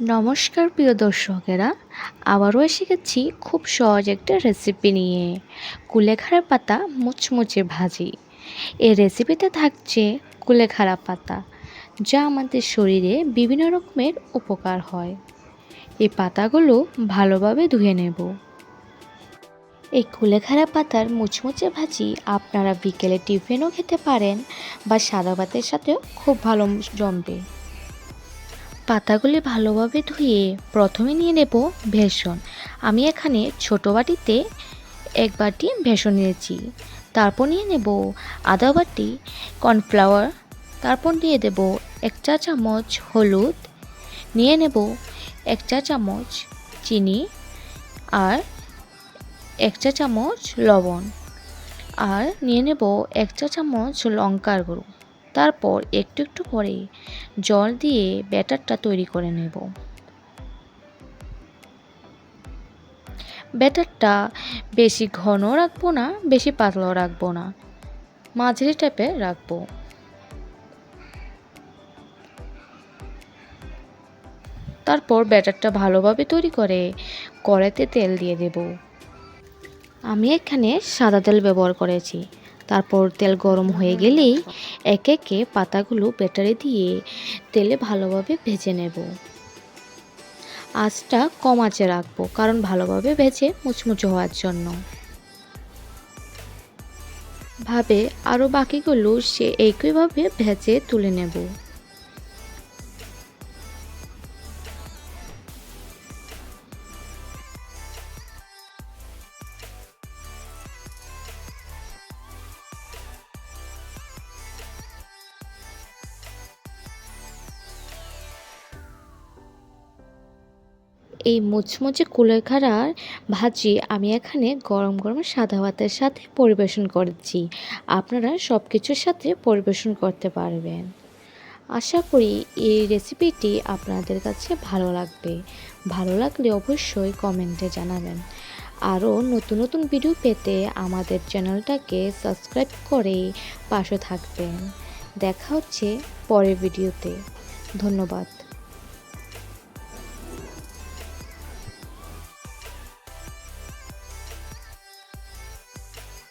নমস্কার প্রিয় দর্শকেরা, আবারও এসে গেছি খুব সহজ একটা রেসিপি নিয়ে। কুলেখাড়া পাতা মুচমুচে ভাজি। এই রেসিপিতে থাকছে কুলেখাড়া পাতা, যা আমাদের শরীরে বিভিন্ন রকমের উপকার হয়। এই পাতাগুলো ভালোভাবে ধুয়ে নেব। এই কুলেখাড়া পাতার মুচমুচে ভাজি আপনারা বিকেলে টিফিনও খেতে পারেন বা সাদা ভাতের সাথেও খুব ভালো জমবে। পাতাগুলি ভালোভাবে ধুয়ে প্রথমে নিয়ে নেব ভেষণ আমি এখানে ছোটো বাটিতে এক বাটি ভেষণ নিয়েছি। তারপর নিয়ে নেব আদা বাটি কর্নফ্লাওয়ার। তারপর দিয়ে দেব এক চা চামচ হলুদ। নিয়ে নেব এক চা চামচ চিনি আর এক চা চামচ লবণ। আর নিয়ে নেব এক চা চামচ লঙ্কার গুঁড়ো। তারপর একটু একটু করে জল দিয়ে ব্যাটারটা তৈরি করে নেব। ব্যাটারটা বেশি ঘন রাখব না, বেশি পাতলাও রাখব না। মাঝারি টাইপের রাখব। তারপর ব্যাটারটা ভালোভাবে তৈরি করে কড়াইতে তেল দিয়ে দেব। আমি এখানে সাদা তেল ব্যবহার করেছি। তারপর তেল গরম হয়ে গেলেই একে একে পাতাগুলো ব্যাটারে দিয়ে তেলে ভালোভাবে ভেজে নেব। আঁচটা কম আঁচে রাখব, কারণ ভালোভাবে ভেজে মুচমুচে হওয়ার জন্য। ভাবে আরও বাকিগুলো সে একইভাবে ভেজে তুলে নেব। এই মুচমুচে কুলেখাড়ার ভাজি আমি এখানে গরম গরম সাদা ভাতের সাথে পরিবেশন করেছি। আপনারা সব কিছুর সাথে পরিবেশন করতে পারবেন। আশা করি এই রেসিপিটি আপনাদের কাছে ভালো লাগবে। ভালো লাগলে অবশ্যই কমেন্টে জানাবেন। আরও নতুন নতুন ভিডিও পেতে আমাদের চ্যানেলটাকে সাবস্ক্রাইব করে পাশে থাকবেন। দেখা হচ্ছে পরের ভিডিওতে। ধন্যবাদ।